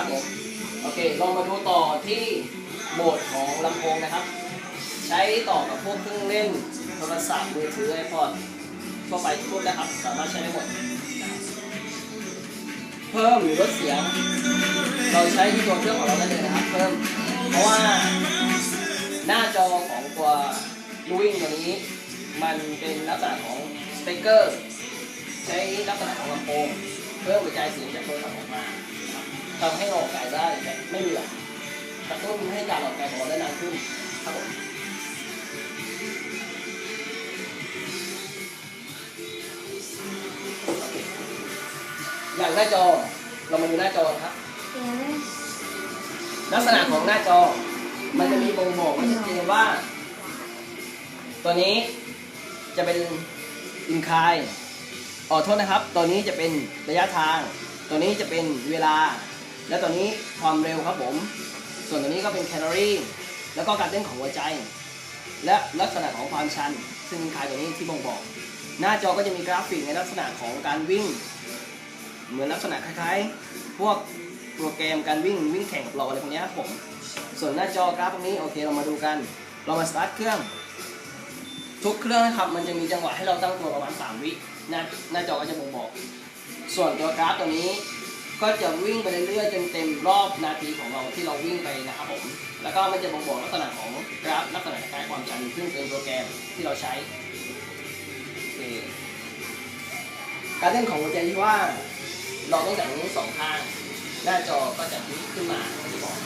ครับผมโอเคลองมาดูต่อที่โหมดของลำโพงนะครับ ใช้ต่อกับพวกเครื่องเล่นโทรศัพท์มือถือไอพอดทั่วไปทุกรุ่นนะครับ สามารถใช้ได้หมด เพิ่มหรือลดเสียง เราใช้ที่ตัวเครื่องของเราได้เลยนะครับ เพิ่ม เพราะว่าหน้าจอของตัวลูวิ่งตัวนี้ มันเป็นลักษณะของสเปกเกอร์ ใช้ลักษณะของลำโพง เพิ่มกระจายเสียงจากโทรศัพท์ออกมา ทำให้เราออกอากาศได้แบบไม่เหนื่อยกระตุ้นให้การออกอากาศของเราได้นานขึ้นครับผมอย่างหน้าจอเรามาดูหน้าจอครับ ลักษณะของหน้าจอ มันจะมีบ่งบอกไว้ชัดเจนว่า ตัวนี้จะเป็นอินคายอ๋อโทษนะครับ ตัวนี้จะเป็นระยะทาง ตัวนี้จะเป็นเวลา และตัวนี้ความเร็วครับผม ส่วนตัวนี้ก็เป็นแคลอรี่ แล้วก็การเต้นของหัวใจ และลักษณะของความชัน ซึ่งอินคายตัวนี้ที่บ่งบอก หน้าจอก็จะมีกราฟิกในลักษณะของการวิ่ง เหมือนลักษณะคล้ายๆ พวกโปรแกรมการวิ่งวิ่งแข่งกับเราอะไรพวกเนี้ยครับผม ส่วนหน้าจอกราฟตรงนี้โอเคเรามาดูกัน เรามาสตาร์ทเครื่อง ทุกเครื่องนะครับมันจะมีจังหวะให้เราตั้งตัวประมาณ3วิหน้าหน้าจอก็จะบ่งบอก ส่วนตัวกราฟตัวนี้ ก็จะวิ่งไปเรื่อยๆจนเต็มรอบนาทีของเราที่เราวิ่งไปนะครับผม แล้วก็มันจะบ่งบอกลักษณะของกราฟลักษณะคล้ายความชันซึ่งเป็นโปรแกรมที่เราใช้การเล่นของหัวใจที่ว่าเราต้องจับนิ้วสองข้าง หน้าจอก็จะพลิกขึ้นมาที่บอก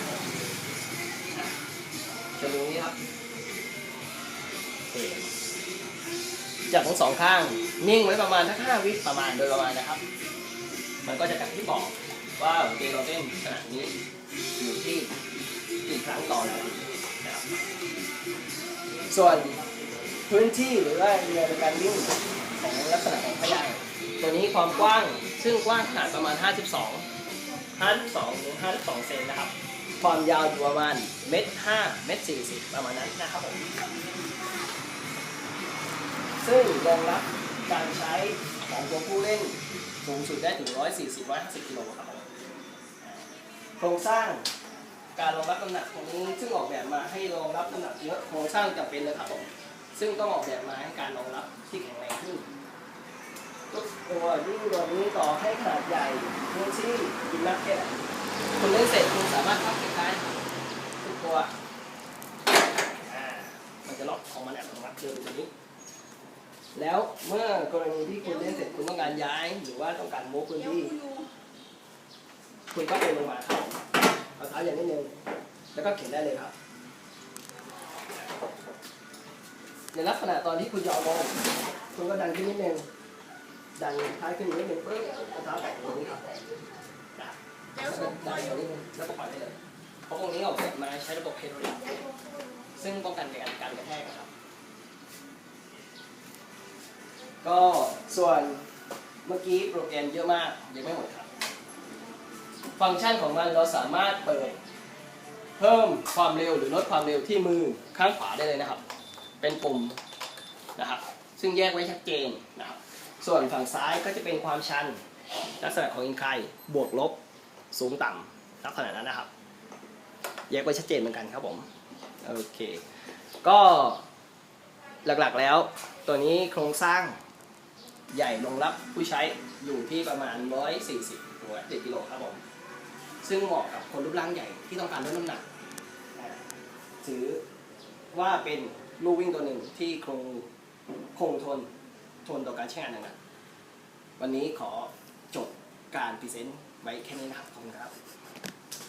จะดูนี้ครับจับทั้งสองข้าง นิ่งไว้ประมาณทักห้าวิประมาณโดยประมาณนะครับ มันก็จะกลับที่บอกว่าโอเคเราเต้นขนาดนี้อยู่ที่กี่ครั้งต่อนาทีนะครับส่วนพื้นที่หรือว่าเรือในการวิ่งของลักษณะของพยางตัวนี้ความกว้างซึ่งกว้างขนาดประมาณ 52 52ถึง52 เซนนะครับ ความยาวอยู่ประมาณเมตร5เมตร40 ประมาณนั้นนะครับผมซึ่งรองรับ การใช้ของตัวผู้เล่นสูงสุดได้ถึง 140 150 กิโลครับโครงสร้างการรองรับน้ำหนักตรงนี้ซึ่งออกแบบมาให้รองรับน้ำหนักเยอะโครงสร้างจำเป็นเลยครับผมซึ่งต้องออกแบบมาให้การรองรับที่แข็งแรงขึ้นทุกตัวยิ่งตัวนี้ต่อให้ขนาดใหญ่พื้นที่กินนักแค่ไหนคุณเล่นเสร็จคุณสามารถพับคล้ายๆทุกตัวมันจะล็อกของมันอัตโนมัติคือตัวนี้ แล้วเมื่อกรณีที่คุณเล่นเสร็จคุณต้องการย้าย หรือว่าต้องการโมพื้นที่ คุณก็เดินลงมาครับเอาเท้าอย่างนิดนึงแล้วก็เข็นได้เลยครับ ในลักษณะตอนที่คุณจะเอาลงคุณก็ดันขึ้นนิดนึงดันท้ายขึ้นนิดนึงปึ๊บเอาเท้าแตะตรงนี้ครับแล้วก็ดันตรงนี้แล้วก็ปล่อยได้เลยเพราะตรงนี้ออกแบบมาใช้ระบบไฮดรอลิกซึ่งป้องกันการการกระแทกครับ ก็ส่วนเมื่อกี้โปรแกรมเยอะมากยังไม่หมดครับ ฟังก์ชันของมันเราสามารถเปิด เพิ่มความเร็วหรือลดความเร็วที่มือข้างขวาได้เลยนะครับ เป็นปุ่มนะครับซึ่งแยกไว้ชัดเจนนะครับ ส่วนฝั่งซ้ายก็จะเป็นความชัน ลักษณะของอินคายบวกลบสูงต่ำลักษณะนั้นนะครับ แยกไว้ชัดเจนเหมือนกันครับผมโอเค ก็หลักๆแล้วตัวนี้โครงสร้าง ใหญ่รองรับผู้ใช้อยู่ที่ประมาณ 140หัว7กิโลครับผม ซึ่งเหมาะกับคนรูปร่างใหญ่ที่ต้องการลดน้ำหนักถือว่าเป็นลูกวิ่งตัวหนึ่งที่คงคงทนทนต่อการใช้งานหนักวันนี้ขอจบการพรีเซนต์ไว้แค่นี้นะครับขอบคุณครับ